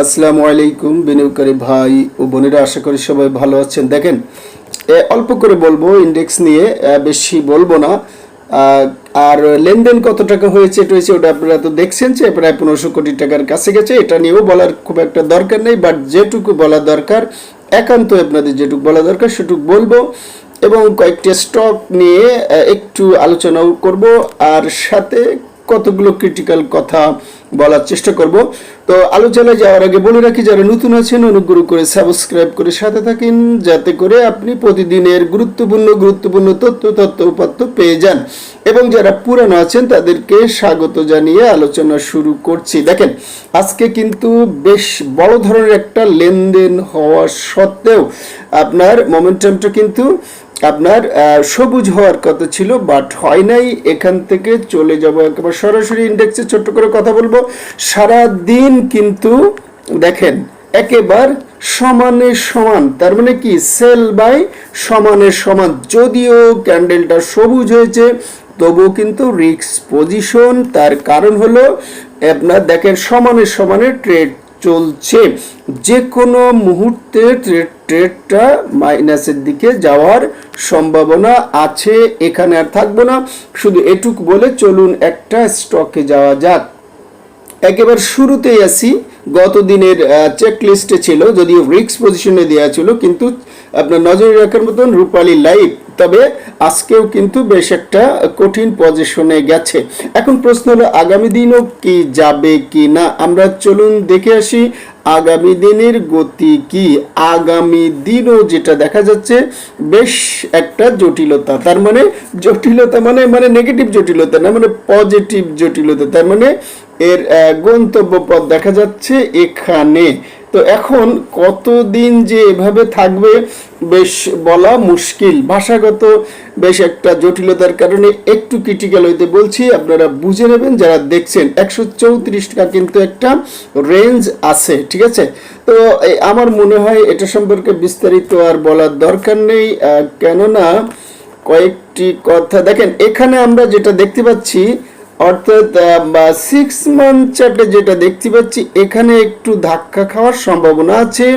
আসসালামু আলাইকুম বিনিয়োগকারী ভাই ও বোনেরা, আশা করি সবাই ভালো আছেন। দেখেন অল্প করে বলব ইন্ডেক্স নিয়ে বেশি বলব না। আর লেনদেন কত টাকা হয়েছে, এটা হয়েছে, ওটা আপনারা তো দেখছেন যে, প্রায় পনেরোশো কোটি টাকার কাছে গেছে এটা নিয়েও বলার খুব একটা দরকার নেই বাট যেটুকু বলা দরকার একান্ত আপনাদের যেটুকু বলা দরকার, সেটুকু বলব। এবং কয়েকটি স্টক নিয়ে একটু আলোচনাও করব, আর সাথে কতগুলো ক্রিটিক্যাল কথা বলার চেষ্টা করব। তো আলোচনায় যাওয়ার আগে বলে রাখি, যারা নতুন আছেন, অনুগ্রহ করে সাবস্ক্রাইব করে সাথে থাকেন, যাতে করে আপনি প্রতিদিনের গুরুত্বপূর্ণ গুরুত্বপূর্ণ তথ্য তথ্য উপাত্ত পেয়ে যান। এবং যারা পুরানো আছেন, তাদেরকে স্বাগত জানিয়ে আলোচনা শুরু করছি। দেখেন, আজকে কিন্তু বেশ বড় ধরনের একটা লেনদেন হওয়া সত্ত্বেও আপনার মোমেন্টামটা কিন্তু আপনার সবুজ হওয়ার কথা ছিল বাট হয় নাই, এখান থেকে চলে যাব একেবারে সরাসরি ইন্ডেক্সে ছোট্ট করে কথা বলব। সারা দিন কিন্তু দেখেন, একেবার সমানে সমান, তার মানে কি সেল বাই সমানে সমান, যদিও ক্যান্ডেলটা সবুজ হয়েছে, তবুও কিন্তু রিক্স পজিশন তার কারণ হলো, আপনার দেখেন সমানে সমানে ট্রেড চলছে। যে কোনো মুহূর্তে ট্রেড ট্রেডটা মাইনাসের দিকে যাওয়ার সম্ভাবনা আছে। এখানে আর থাকব না। শুধু এটুক বলে চলুন একটা স্টকে যাওয়া যাক। একেবারে শুরুতেই আসি। গত দিনের চেক লিস্টে ছিল, যদিও রিক্স পজিশনে দেওয়া ছিল, কিন্তু আপনার নজরে রাখার মতন রূপালী লাইভ তবে আজকেও কিন্তু বেশ একটা কঠিন পজিশনে গেছে। এখন প্রশ্ন হলো, আগামী দিনও কি যাবে কি না? আমরা চলুন দেখে আসি, আগামী দিনের গতি কি? আগামী দিনও যেটা দেখা যাচ্ছে, বেশ একটা জটিলতা। তার মানে জটিলতা মানে মানে নেগেটিভ জটিলতা, না মানে পজিটিভ জটিলতা। তার মানে এর গন্তব্য পথ দেখা যাচ্ছে এখানে। তো এখন কতদিন যে এভাবে থাকবে বেশ বলা মুশকিল। ভাষাগত বেশ একটা জটিলতার কারণে একটু ক্রিটিক্যাল হইতে বলছি। আপনারা বুঝে নেবেন, যারা দেখছেন, একশো চৌত্রিশ টাকা কিন্তু একটা রেঞ্জ আছে, ঠিক আছে? তো আমার মনে হয় এটা সম্পর্কে বিস্তারিত আর বলার দরকার নেই। কেননা কয়েকটি কথা, দেখেন, এখানে আমরা যেটা দেখতে পাচ্ছি অর্থাৎ বা সিক্স মান্থ চার্টে যেটা দেখতে পাচ্ছি, এখানে একটু ধাক্কা খাওয়ার সম্ভাবনা আছে।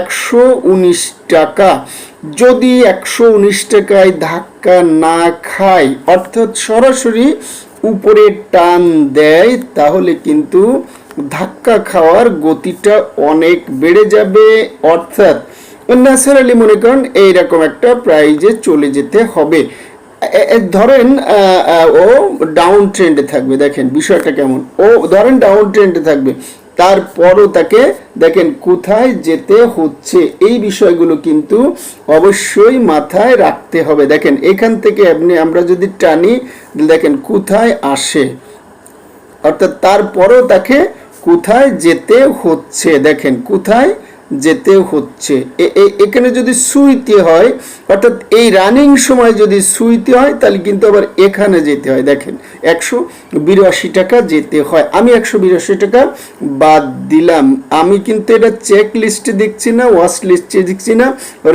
একশো উনিশ টাকা। যদি একশো উনিশ টাকায় ধাক্কা না খায় অর্থাৎ সরাসরি উপরে টান দেয়, তাহলে কিন্তু ধাক্কা খাওয়ার গতিটা অনেক বেড়ে যাবে। অর্থাৎ ন্যাচারালি মনে করেন, এইরকম একটা প্রাইজে চলে যেতে হবে। ধরেন ও ডাউন ট্রেন্ডে থাকবে, দেখেন, বিষয়টা কেমন। ও ধরেন ডাউন ট্রেন্ডে থাকবে, তারপরও তাকে, দেখেন, কোথায় যেতে হচ্ছে, এই বিষয়গুলো কিন্তু অবশ্যই মাথায় রাখতে হবে। দেখেন, এখান থেকে আপনি, আমরা যদি টানি, দেখেন, কোথায় আসে, অর্থাৎ তারপরও তাকে কোথায় যেতে হচ্ছে, দেখেন, কোথায় যেতে হচ্ছে। এখানে যদি সুইতে হয়, অর্থাৎ এই রানিং সময় যদি সুইতে হয়, তাহলে কিন্তু আবার এখানে যেতে হয়। দেখেন, একশো বিরাশি টাকা যেতে হয়। আমি একশো বিরাশি টাকা বাদ দিলাম। আমি কিন্তু এটা চেক লিস্টে দেখছি না ওয়াশ লিস্টে দেখছি না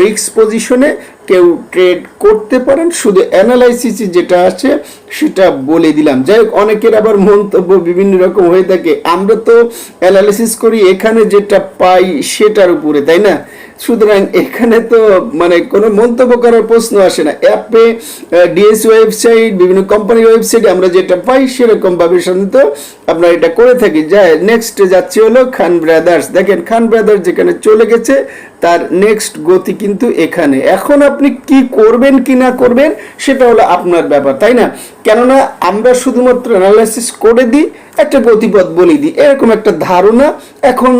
রিক্স পজিশনে কেউ ট্রেড করতে পারেন, শুধু অ্যানালাইসিস যেটা আছে সেটা বলে দিলাম। যাই হোক, অনেকের আবার মন্তব্য বিভিন্ন রকম হয়ে থাকে। আমরা তো অ্যানালাইসিস করি, এখানে যেটা পাই সেটার উপরে, তাই না? সুতরাং এখানে তো মানে কোনো মন্তব্য করার প্রশ্ন আসে না। অ্যাপে ডিএস ওয়েবসাইট বিভিন্ন কোম্পানির ওয়েবসাইটে আমরা যেটা পাই সেরকম ভাবে সাধারণত আমরা এটা করে থাকি। যাই নেক্সট যাচ্ছে হলো খান ব্রাদার্স দেখেন খান ব্রাদার্স যেখানে চলে গেছে তার নেক্সট গতি কিন্তু এখানে। এখন আপনি কি করবেন, কি না করবেন, সেটা হলো আপনার ব্যাপার, তাই না? কেননা আমরা শুধুমাত্র অ্যানালাইসিস করে দিই, একটা গতিপথ বলে দিই, এরকম একটা ধারণা। এখন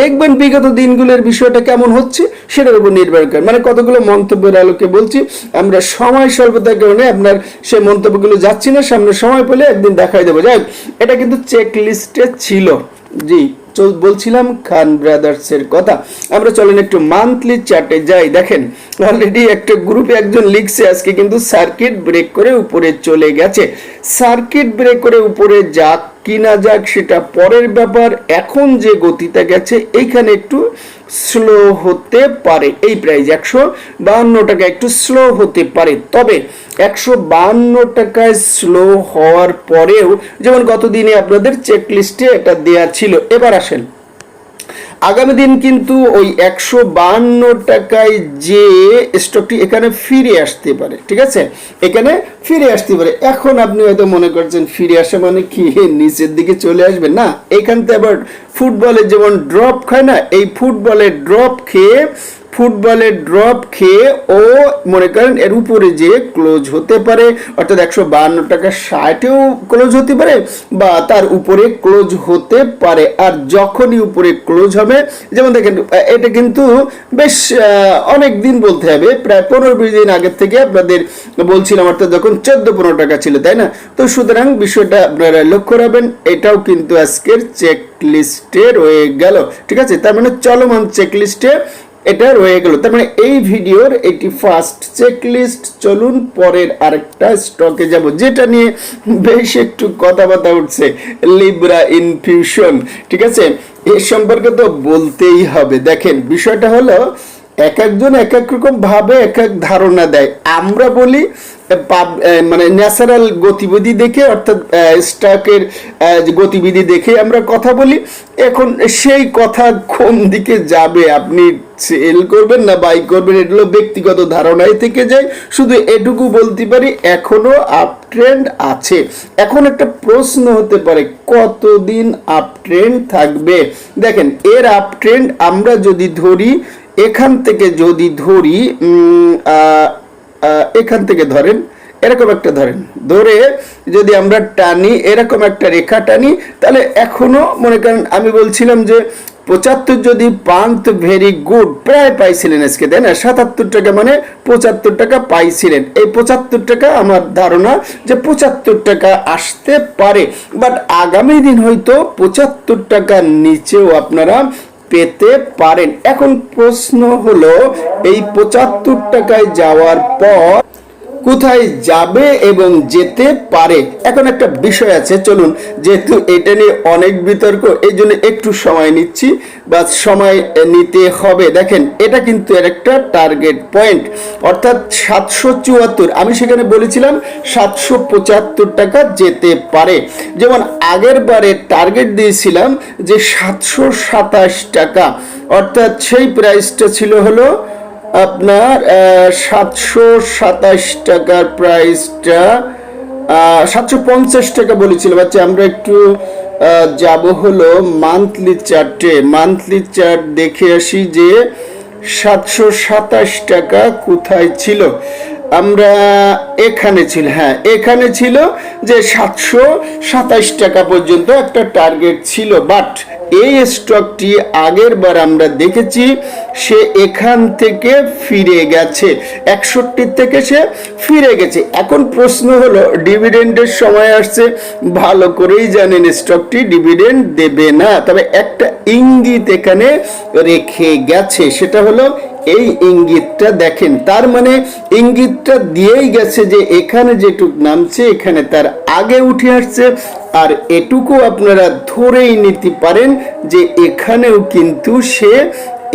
দেখবেন বিগত দিনগুলোর বিষয়টা কেমন হচ্ছে, সেটার উপর নির্ভর করে। মানে কতগুলো মন্তব্যের আলোকে বলছি, আমরা সময় স্বল্পতার কারণে আপনার সেই মন্তব্যগুলো যাচ্ছি না, সামনে সময় পেলে একদিন দেখাই দেবো। যাই এটা কিন্তু চেক লিস্টে ছিল। জি। বলছিলাম খান ব্রাদার্স এর কথা। আমরা চলেন একটু মান্থলি চার্টে যাই। দেখেন অলরেডি একটা গ্রুপে একজন লিখছে আজকে, কিন্তু সার্কিট ব্রেক করে উপরে চলে গেছে। সার্কিট ব্রেক করে উপরে যাক কিনা যাক, সেটা পরের ব্যাপার। এখন যে গতিটা গেছে, এইখানে একটু স্লো হতে পারে। এই প্রাইস একশো বাহান্ন টাকা একটু স্লো হতে পারে। তবে একশো বাহান্ন টাকায় স্লো হওয়ার পরেও, যেমন গতদিনে আপনাদের চেক লিস্টে এটা দেয়া ছিল, এবার আসেন। আগামী দিন কিন্তু ওই একশো বান্ন টাকায় যে স্টকটি এখানে ফিরে আসতে পারে, ঠিক আছে? এখানে ফিরে আসতে পারে। এখন আপনি হয়তো মনে করছেন, ফিরে আসা মানে কি? নিচের দিকে চলে আসবে? না, এখান থেকে আবার ফুটবলে যেমন ড্রপ খায় না, এই ফুটবলে ড্রপ খেয়ে ফুটবলের ড্রপ খেয়ে ও মনে করেন এর উপরে যে ক্লোজ হতে পারে, অর্থাৎ একশো বাহান্ন টাকা ষাটেও ক্লোজ হতে পারে বা তার উপরে ক্লোজ হতে পারে। আর যখনই উপরে ক্লোজ হবে, যেমন দেখেন এটা কিন্তু বেশ অনেক দিন বলতে হবে, প্রায় পনেরো বিশ দিন আগের থেকে আপনাদের বলছিলাম, অর্থাৎ যখন চোদ্দ পনেরো টাকা ছিল, তাই না? তো সুতরাং বিষয়টা আপনারা লক্ষ্য রাখবেন, এটাও কিন্তু আজকের চেক লিস্টে রয়ে গেল, ঠিক আছে? তার মানে চলমান চেক লিস্টে এটা রয়ে গেল। তার মানে এই ভিডিওর এটি ফার্স্ট চেকলিস্ট চলুন পরের আরেকটা স্টকে যাব, যেটা নিয়ে বেশ একটু কথাবার্তা উঠছে। লিব্রা ইনফিউশন ঠিক আছে? এ সম্পর্কে তো বলতেই হবে। দেখেন, বিষয়টা হলো, এক একজন এক এক রকম ভাবে এক এক ধারণা দেয়। আমরা বলি মানে ন্যাচারাল গতিবিধি দেখে, অর্থাৎ স্টকের গতিবিধি দেখে আমরা কথা বলি। এখন সেই কথা কোন দিকে যাবে আপনি সেল করবেন না বাই করবেন এগুলো ব্যক্তিগত ধারণায় থেকে যায়। শুধু এটুকু বলতে পারি, এখনও আপ ট্রেন্ড আছে। এখন একটা প্রশ্ন হতে পারে, কতদিন আপ ট্রেন্ড থাকবে? দেখেন, এর আপ ট্রেন্ড আমরা যদি ধরি, এখান থেকে যদি ধরি এখান থেকে ধরেন, এরকম একটা ধরেন, ধরে যদি আমরা টানি, এরকম একটা রেখা টানি, তাহলে এখনও মনে করেন, আমি বলছিলাম যে পঁচাত্তর যদি পান তো ভেরি গুড, প্রায় পাইছিলেন আজকে, তাই না? সাতাত্তর টাকা মানে পঁচাত্তর টাকা পাইছিলেন। এই পঁচাত্তর টাকা আমার ধারণা যে পঁচাত্তর টাকা আসতে পারে বাট আগামী দিন হয়তো পঁচাত্তর টাকার নিচেও আপনারা পেতে পারেন। এখন প্রশ্ন হলো, এই পঁচাত্তর টাকায় যাওয়ার পর কোথায় যাবে এবং যেতে পারে? এখন একটা বিষয় আছে, চলুন, যেহেতু এটা নিয়ে অনেক বিতর্ক, এই জন্য একটু সময় নিচ্ছি, বা সময় নিতে হবে। দেখেন, এটা কিন্তু এর একটা টার্গেট পয়েন্ট অর্থাৎ সাতশো চুয়াত্তর। আমি সেখানে বলেছিলাম সাতশো পঁচাত্তর টাকা যেতে পারে। যেমন আগের বারে টার্গেট দিয়েছিলাম যে সাতশো সাতাশ টাকা, অর্থাৎ সেই প্রাইসটা ছিল হলো আপনার সাতশো সাতাশ টাকার প্রাইসটা সাতশো পঞ্চাশ টাকা বলেছিল। বাচ্চা, আমরা একটু যাব হলো মান্থলি চার্টে মান্থলি চার্ট দেখে আসি যে সাতশো সাতাশ টাকা কোথায় ছিল। আমরা এখানে ছিল হ্যাঁ এখানে ছিল যে সাতশো সাতাশ টাকা পর্যন্ত একটা টার্গেট ছিল। বাট এই স্টকটি আগের বার আমরা দেখেছি, সে এখান থেকে ফিরে গেছে। একষট্টি থেকে সে ফিরে গেছে। এখন প্রশ্ন হলো, ডিভিডেন্ডের সময় আসছে, ভালো করেই জানেন স্টকটি ডিভিডেন্ড দেবে না। তবে একটা ইঙ্গিত এখানে রেখে গেছে, সেটা হলো, এই ইঙ্গিতটা দেখেন। তার মানে ইঙ্গিতটা দিয়েই গেছে যে এখানে যেটুক নামছে, এখানে তার আগে উঠে আসছে আর এটুকু আপনারা ধরেই নিতে পারেন যে এখানেও কিন্তু সে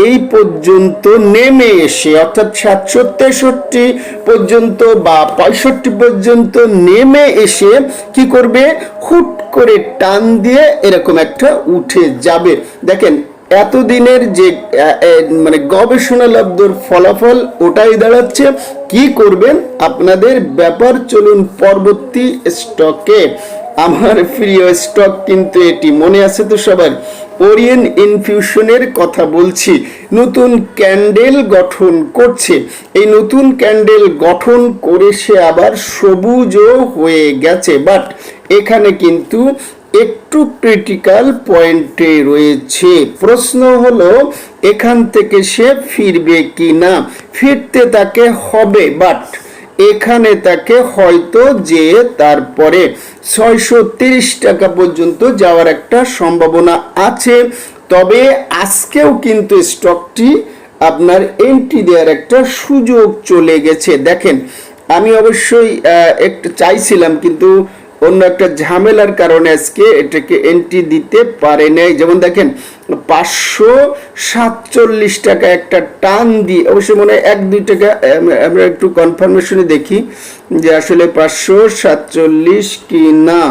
এই পর্যন্ত নেমে এসে, অর্থাৎ সাতশো তেষট্টি পর্যন্ত বা পঁয়ষট্টি পর্যন্ত নেমে এসে কি করবে? হুট করে টান দিয়ে এরকম একটা উঠে যাবে। দেখেন, এতদিনের যে মানে গবেষণা লব্ধর ফলাফল ওটাই দাঁড়াচ্ছে। কি করবেন? আপনাদের ব্যাপার চলুন পরবর্তী স্টকে আমার প্রিয় স্টক কিন্তু এটি। মনে আছে তো সবার? ওরিয়েন ইনফিউশনের কথা বলছি। নতুন ক্যান্ডেল গঠন করছে। এই নতুন ক্যান্ডেল গঠন করে সে আবার সবুজও হয়ে গেছে। বাট এখানে কিন্তু একটু ক্রিটিক্যাল পয়েন্টে রয়েছে। প্রশ্ন হলো, এখান থেকে সে ফিরবে কি না ফিরতে তাকে হবে। বাট এখানে তাকে হয়তো যে তারপরে ছয়শো তিরিশ টাকা পর্যন্ত যাওয়ার একটা সম্ভাবনা আছে। তবে আজকেও কিন্তু স্টকটি আপনার এন্ট্রি দেওয়ার একটা সুযোগ চলে গেছে। দেখেন, আমি অবশ্যই একটু চাইছিলাম কিন্তু অন্য একটা ঝামেলার কারণে আজকে এটাকে এন্ট্রি দিতে পারে নাই। যেমন দেখেন, পাঁচশো সাতচল্লিশ টাকা একটা টান দিয়ে, অবশ্যই মনে হয় এক, দুই টাকা আমরা একটু কনফার্মেশনে দেখি যে আসলে পাঁচশো সাতচল্লিশ কি না।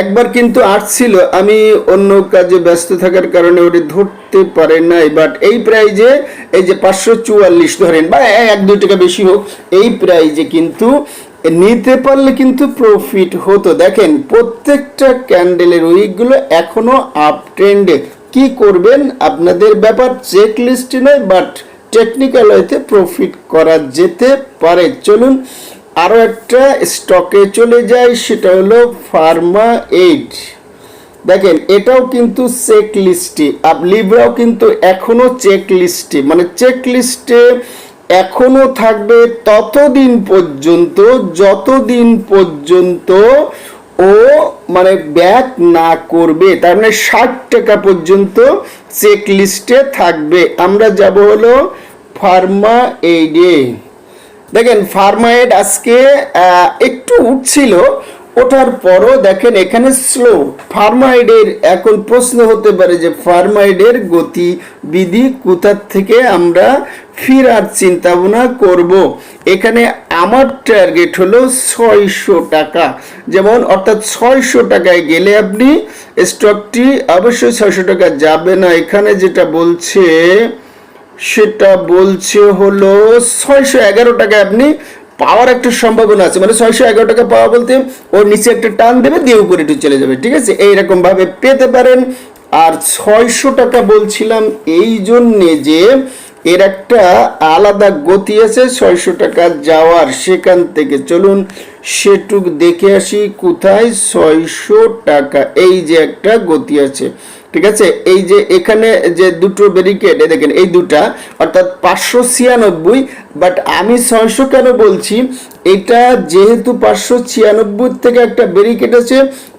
একবার কিন্তু আসছিল, আমি অন্য কাজে ব্যস্ত থাকার কারণে ওটি ধরতে পারে নাই বাট এই প্রাইজে এই যে পাঁচশো চুয়াল্লিশ ধরেন, বা এক, দুই টাকা বেশি হোক, এই প্রাইজে কিন্তু নিতে পারলে কিন্তু প্রফিট হতো। দেখেন, প্রত্যেকটা ক্যান্ডেলের উইকগুলো এখনও আপ ট্রেন্ডে কি করবেন? আপনাদের ব্যাপার চেক লিস্টে নয় বাট টেকনিক্যাল হইতে প্রফিট করা যেতে পারে। চলুন আরও একটা স্টকে চলে যায় সেটা হলো ফার্মা এইড দেখেন, এটাও কিন্তু চেক লিস্টে আপ লিব্রাও কিন্তু এখনও চেক লিস্টে মানে চেক লিস্টে এখনও থাকবে ততদিন পর্যন্ত, যতদিন পর্যন্ত ও মানে ব্যাক না করবে, তার মানে ষাট টাকা পর্যন্ত চেক লিস্টে থাকবে। আমরা যাব হলো ফার্মা এইডে। দেখেন ফার্মায়েড আজকে একটু উঠছিল, ওঠার পরও দেখেন এখানে স্লো ফার্মাইডের এখন প্রশ্ন হতে পারে যে ফার্মাইডের গতিবিধি কোথার থেকে আমরা ফিরার চিন্তা ভাবনা করব। এখানে আমার টার্গেট হলো ছয়শো টাকা। যেমন অর্থাৎ ছয়শো টাকায় গেলে আপনি স্টকটি অবশ্যই ছয়শো টাকা যাবে না। এখানে যেটা বলছে, সেটা বলছে হলো ছয়শো এগারো টাকা আপনি পাওয়ার একটা সম্ভাবনা আছে। মানে ছয়শো এগারো টাকা পাওয়া বলতে ওর নিচে একটা টান দেবে, দিয়ে উপরে একটু চলে যাবে, ঠিক আছে? এইরকম ভাবে পেতে পারেন। আর ছয়শো টাকা বলছিলাম এই জন্যে যে এর একটা আলাদা গতি আছে, ছয়শো টাকা যাওয়ার। সেখান থেকে চলুন, সেটুক দেখে আসি কোথায় ছয়শো টাকা। এই যে একটা গতি আছে, ঠিক আছে? এই যে এখানে যে দুটো ব্যারিকেড দেখেন, এই দুটা, অর্থাৎ পাঁচশো ছিয়ানব্বই বাট আমি ছয়শো কেন বলছি? এটা যেহেতু পাঁচশো ছিয়ানব্বই থেকে একটা ব্যারিকেড আছে,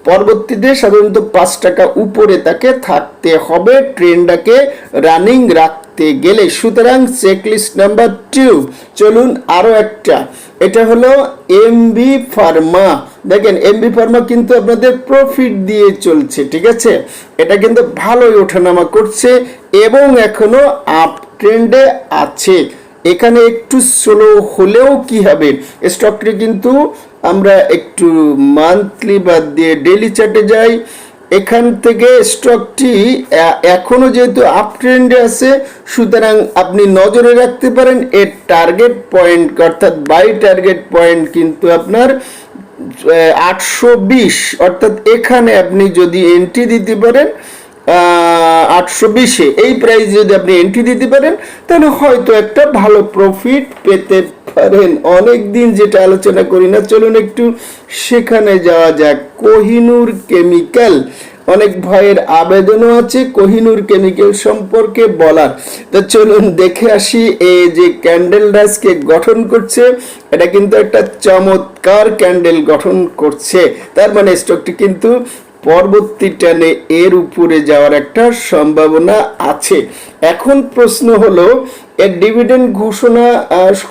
পরবর্তীতে সাধারণত পাঁচ টাকা উপরে তাকে থাকতে হবে ট্রেনটাকে রানিং রাখতে গেলে সুতরাং চেকলিস্ট নাম্বার টু চলুন আরও একটা। এটা হলো এমবি ফার্মা দেখেন এমবি ফার্মা কিন্তু আপনাদের প্রফিট দিয়ে চলছে, ঠিক আছে? এটা কিন্তু ভালোই ওঠানামা করছে এবং এখনও আপ ট্রেন্ডে আছে। এখানে একটু স্লো হলেও কি হবে? স্টকটি কিন্তু আমরা একটু মান্থলি বাদ দিয়ে ডেলি চার্টে যাই। এখান থেকে স্টকটি এখনও এখনও যেহেতু আপ ট্রেন্ডে আছে, সুতরাং আপনি নজরে রাখতে পারেন এর টার্গেট পয়েন্ট অর্থাৎ বাই টার্গেট পয়েন্ট কিন্তু আপনার আটশো বিশ, অর্থাৎ এখানে আপনি যদি এন্ট্রি দিতে পারেন আটশো বিশে এই প্রাইস যদি আপনি এন্ট্রি দিতে পারেন, তাহলে হয়তো একটা ভালো প্রফিট পেতে পারেন। অনেক দিন যেটা আলোচনা করি না, চলুন একটু সেখানে যাওয়া যাক। কোহিনুর কেমিক্যাল অনেক ভয়ের আবেদনও আছে কোহিনুর কেমিক্যাল সম্পর্কে বলার। তো চলুন দেখে আসি, এই যে ক্যান্ডেল ডাসকে গঠন করছে, এটা কিন্তু একটা চমৎকার ক্যান্ডেল গঠন করছে। তার মানে স্টকটি কিন্তু পরবর্তী টানে এর উপরে যাওয়ার একটা সম্ভাবনা আছে। এখন প্রশ্ন হলো, এর ডিভিডেন্ড ঘোষণা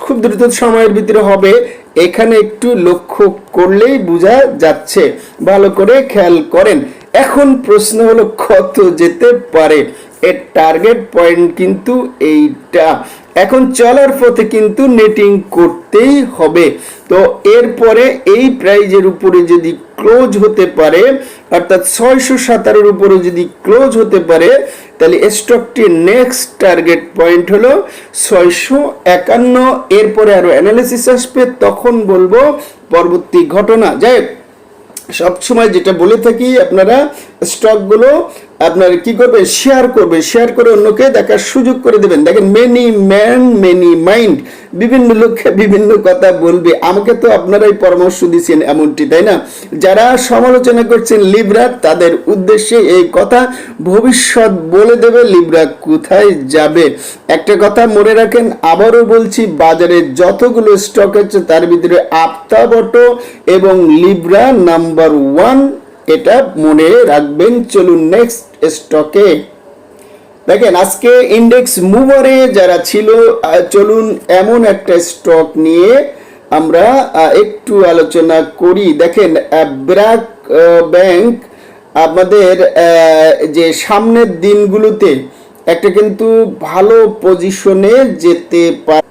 খুব দ্রুত সময়ের ভিতরে হবে। এখানে একটু লক্ষ্য করলেই বোঝা যাচ্ছে। ভালো করে খেয়াল করেন। এখন প্রশ্ন হলো, কত যেতে পারে? এর টার্গেট পয়েন্ট কিন্তু এইটা। এখন চলার পথে কিন্তু নেটিং করতেই হবে। তো এরপরে এই প্রাইজের উপরে যদি ক্লোজ হতে পারে অর্থাৎ ছয়শো সাতারোর উপরে যদি ক্লোজ হতে পারে, তাহলে স্টকটির নেক্সট টার্গেট পয়েন্ট হলো ছয়শো একান্ন। এরপরে আরও অ্যানালিসিস আসবে, তখন বলব পরবর্তী ঘটনা। যাই সবসময় যেটা বলে থাকি আপনারা স্টকগুলো আপনার কি করবেন? শেয়ার করবেন। শেয়ার করে অন্যকে দেখার সুযোগ করে দেবেন। দেখেন মেনি ম্যান মেনি মাইন্ড বিভিন্ন লোককে বিভিন্ন কথা বলবে। আমাকে তো আপনারাই পরামর্শ দিচ্ছেন এমনটি, তাই না? যারা সমালোচনা করছেন লিব্রা, তাদের উদ্দেশ্যে এই কথা ভবিষ্যৎ বলে দেবে লিব্রা কোথায় যাবে। একটা কথা মনে রাখেন, আবারও বলছি, বাজারে যতগুলো স্টক আছে, তার ভিতরে আপ্তাবটো এবং লিব্রা নাম্বার ওয়ান। এটা মনে রাখবেন। চলুন নেক্সট স্টকে দেখেন, আজকে ইন্ডেক্স মুভারে যারা ছিল চলুন এমন একটা স্টক নিয়ে আমরা একটু আলোচনা করি। দেখেন ব্র্যাক ব্যাংক আমাদের যে সামনের দিনগুলোতে একটা কিন্তু ভালো পজিশনে যেতে পারে।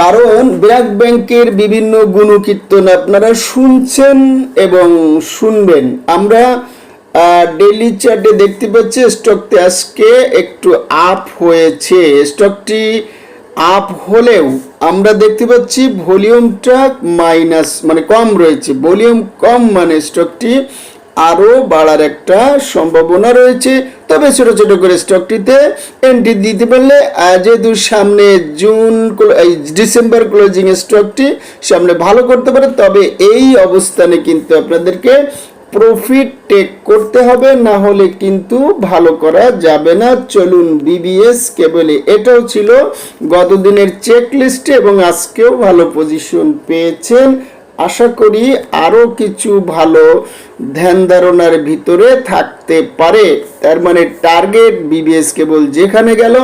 কারণ ব্র্যাক ব্যাংকের বিভিন্ন গুণকীর্তন আপনারা শুনছেন এবং শুনবেন। আমরা ডেইলি চার্টে দেখতে পাচ্ছি স্টকটি আজকে একটু আপ হয়েছে। স্টকটি আপ হলেও আমরা দেখতে পাচ্ছি ভলিউমটা মাইনাস মানে কম রয়েছে। ভলিউম কম মানে স্টকটি আরও বাড়ার একটা সম্ভাবনা রয়েছে। তবে ছোট ছোট করে স্টকটিতে এন্ট্রি দিতে পারলে যেহেতু সামনে জুন এই ডিসেম্বর ক্লোজিং স্টকটি সামনে ভালো করতে পারে। তবে এই অবস্থানে কিন্তু আপনাদেরকে প্রফিট টেক করতে হবে, না হলে কিন্তু ভালো করা যাবে না। চলুন বিবিএস কেবলে এটাও ছিল গত দিনের চেক লিস্টে এবং আজকেও ভালো পজিশন পেয়েছেন। আশা করি আরও কিছু ভালো ধ্যান ধারণার ভিতরে থাকতে পারে। তার মানে টার্গেট বিবিএস কেবল যেখানে গেল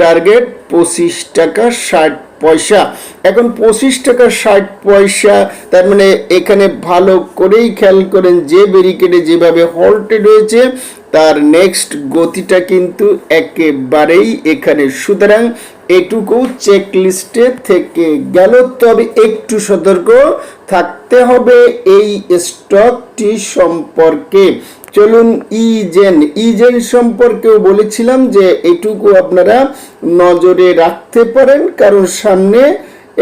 টার্গেট পঁচিশ টাকা ষাট পয়সা। এখন পঁচিশ টাকা, ষাট পয়সা, তার মানে এখানে ভালো করেই খেয়াল করেন, যে ব্যারিকেডে যেভাবে হল্টেড রয়েছে, তার নেক্সট গতিটা কিন্তু একেবারেই এখানে। সুতরাং এটুকু চেক লিস্টে থেকে গেল। তবে একটু সতর্ক থাকতে হবে এই স্টকটি সম্পর্কে। চলুন ইজেন ইজেন সম্পর্কেও বলেছিলাম যে এটুকু আপনারা নজরে রাখতে পারেন, কারণ সামনে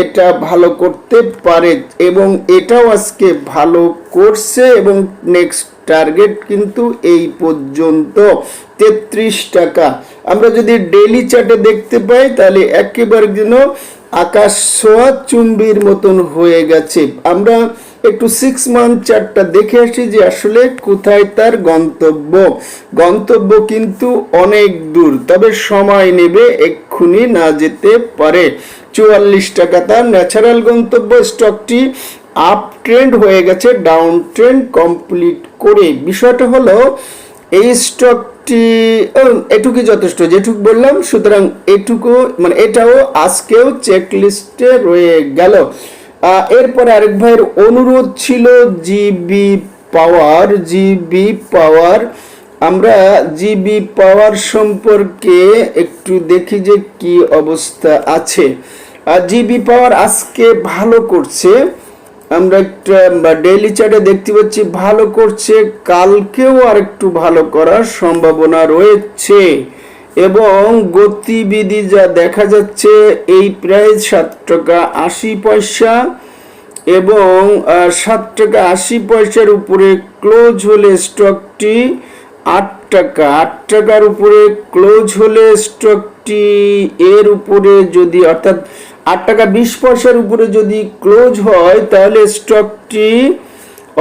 এটা ভালো করতে পারে এবং এটাও আজকে ভালো করছে এবং নেক্সট টার্গেট কিন্তু এই পর্যন্ত তেত্রিশ টাকা। আমরা যদি ডেলি চার্টে দেখতে পাই, তাহলে একেবারে যেন আকাশ সোয়া চুম্বির মতন হয়ে গেছে। আমরা একটু সিক্স মান্থ চার্টটা দেখে আসি যে আসলে কোথায় তার গন্তব্য। গন্তব্য কিন্তু অনেক দূর, তবে সময় নেবে এক্ষুনি না যেতে পারে। চুয়াল্লিশ টাকা তার ন্যাচারাল গন্তব্য স্টকটি আপ ট্রেন্ড হয়ে গেছে ডাউন ট্রেন্ড কমপ্লিট করে। বিষয়টা হলো, এই স্টকটি এটুকুই যথেষ্ট, যেটুকু বললাম, সুতরাং এটুকু মানে এটাও আজকেও চেক লিস্টে রয়ে গেল। এরপরে আরেক ভাইয়ের অনুরোধ ছিল জিবি পাওয়ার জিবি পাওয়ার আমরা জিবি পাওয়ার সম্পর্কে একটু দেখি যে কি অবস্থা আছে। জিবি পাওয়ার আজকে ভালো করছে। আমরা একটা ডেইলি চার্টে দেখতে পাচ্ছি, ভালো করছে, কালকেও আর একটু ভালো করার সম্ভাবনা রয়েছে। এবং গতিবিধি যা দেখা যাচ্ছে, এই প্রাইস সাত টাকা আশি পয়সা এবং সাত টাকা আশি পয়সার উপরে ক্লোজ হলে স্টকটি আট টাকা। আট টাকার উপরে ক্লোজ হলে স্টকটি এর উপরে যদি, অর্থাৎ আট টাকা বিশ পয়সার উপরে যদি ক্লোজ হয়, তাহলে স্টকটি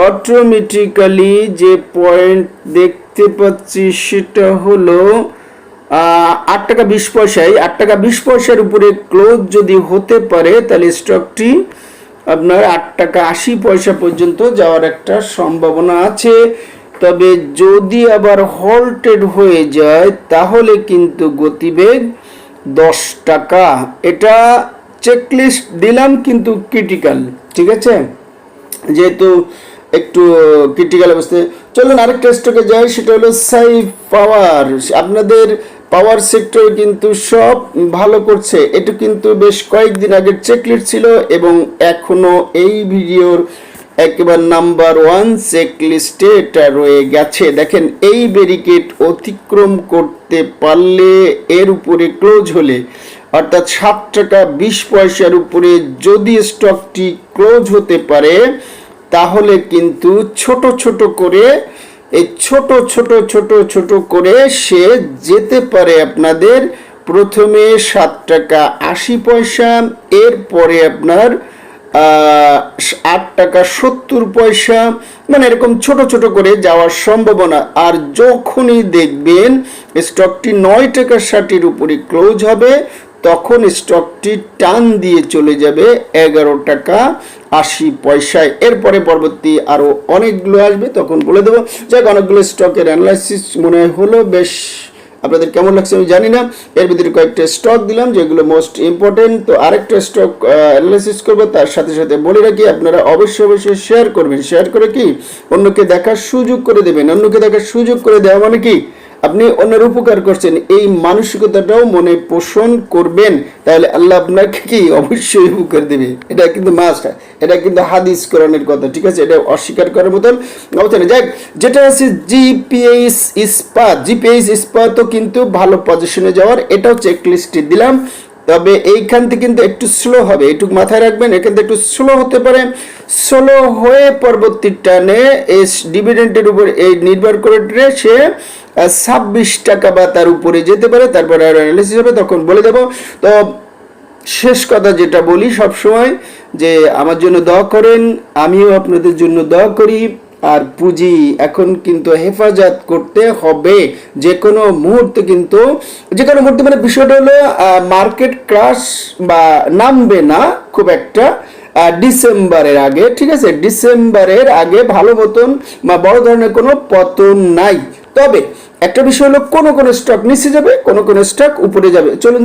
অটোমেটিক্যালি যে পয়েন্ট দেখতে পাচ্ছি সেটা হলো আট টাকা বিশ পয়সায়, আট টাকা বিশ পয়সার উপরে ক্লোজ যদি হতে পারে, তাহলে স্টকটি আপনার আট টাকা আশি পয়সা পর্যন্ত যাওয়ার একটা সম্ভাবনা আছে। তবে যদি আবার হল্টেড হয়ে যায়, তাহলে কিন্তু গতিবেগ দশ টাকা। এটা চেকলিস্ট দিলাম কিন্তু ক্রিটিক্যাল ঠিক আছে? যেহেতু একটু ক্রিটিক্যাল অবস্থায়। চলুন আরেকটা স্টকে যাই, সেটা হলো সাইফ পাওয়ার আপনাদের পাওয়ার সেক্টর কিন্তু সব ভালো করছে। এটা কিন্তু বেশ কয়েকদিন আগের চেকলিস্ট ছিল এবং এখনও এই ভিডিওর একেবারে নাম্বার ওয়ান চেক লিস্টে এটা রয়ে গেছে। দেখেন, এই ব্যারিকেড অতিক্রম করতে পারলে এর উপরে ক্লোজ হলে অর্থাৎ সাত টাকা বিশ পয়সার উপরে যদি স্টকটি ক্লোজ হতে পারে, তাহলে কিন্তু ছোট ছোট করে, এই ছোট ছোট ছোট ছোট করে সে যেতে পারে আপনাদের প্রথমে সাত টাকা আশি পয়সা, এরপরে আপনার আট টাকা সত্তর পয়সা মানে এরকম ছোট ছোট করে যাওয়ার সম্ভাবনা। আর যখনই দেখবেন স্টকটি নয় টাকা ষাটের উপরে ক্লোজ হবে তখন স্টকটি টান দিয়ে চলে যাবে এগারো টাকা আশি পয়সায়। এরপরে পরবর্তী আরও অনেকগুলো আসবে, তখন বলে দেবো। যাক অনেকগুলো স্টকের অ্যানালাইসিস মনে হলো, বেশ আপনাদের কেমন লাগছে আমি জানি না। এর ভিতরে কয়েকটা স্টক দিলাম, যেগুলো মোস্ট ইম্পর্টেন্ট তো আরেকটা স্টক অ্যানালাইসিস করব, তার সাথে সাথে বলে রাখি, আপনারা অবশ্যই অবশ্যই শেয়ার করবেন। শেয়ার করে কি? অন্যকে দেখার সুযোগ করে দেবেন। অন্যকে দেখার সুযোগ করে দেওয়া মানে কি? আপনি অন্যের উপকার করছেন, এই মানসিকতাটাও মনে পোষণ করবেন। তাহলে আল্লাহ আপনাকে কি? অবশ্যই উপকার দেবে। এটা কিন্তু মাস্ট এটা কিন্তু হাদিস, কোরআনের কথা, ঠিক আছে? এটা অস্বীকার করার মতন অবস্থা যাক, যেটা আছে জিপিএস ইস্পাত জিপিএস ইস্পাতও কিন্তু ভালো পজিশনে যাওয়ার এটাও চেক লিস্টে দিলাম। তবে এইখান থেকে কিন্তু একটু স্লো হবে। এটুকু মাথায় রাখবেন, এখান থেকে একটু স্লো হতে পারে। স্লো হয়ে পরবর্তী টানে এই ডিভিডেন্টের উপর এই নির্ভর করে সে ছাব্বিশ টাকা বা তার উপরে যেতে পারে, তারপরে আর অ্যানালিসিস হবে, তখন বলে দেবো। তো শেষ কথা যেটা বলি সব সময় যে আমার জন্য দোয়া করেন, আমিও আপনাদের জন্য দোয়া করি, আর পুঁজি এখন কিন্তু হেফাজত করতে হবে। যে কোনো মুহূর্তে কিন্তু, যে কোনো মুহূর্তে মানে বিষয়টা হলো মার্কেট ক্রাশ বা নামবে না খুব একটা ডিসেম্বরের আগে, ঠিক আছে? ডিসেম্বরের আগে ভালো মতন বা বড় ধরনের কোনো পতন নাই। তবে একটা বিষয় হলো, কোন কোন স্টক নিচে যাবে, কোন কোন স্টক উপরে যাবে। চলুন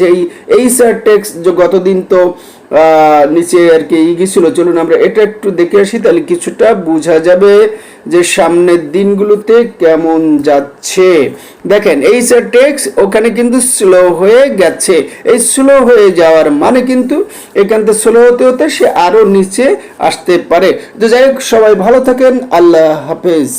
যেই এই টেক্স যে গতদিন তো নিচে আর কি ই চলুন আমরা এটা একটু দেখে আসি, তাহলে কিছুটা বোঝা যাবে যে সামনের দিনগুলোতে কেমন যাচ্ছে। দেখেন, এই টেক্স ওখানে কিন্তু স্লো হয়ে গেছে। এই স্লো হয়ে যাওয়ার মানে কিন্তু এখান থেকে স্লো হতে হতে সে আরও নিচে আসতে পারে। তো যাই হোক, সবাই ভালো থাকেন, আল্লাহ হাফেজ।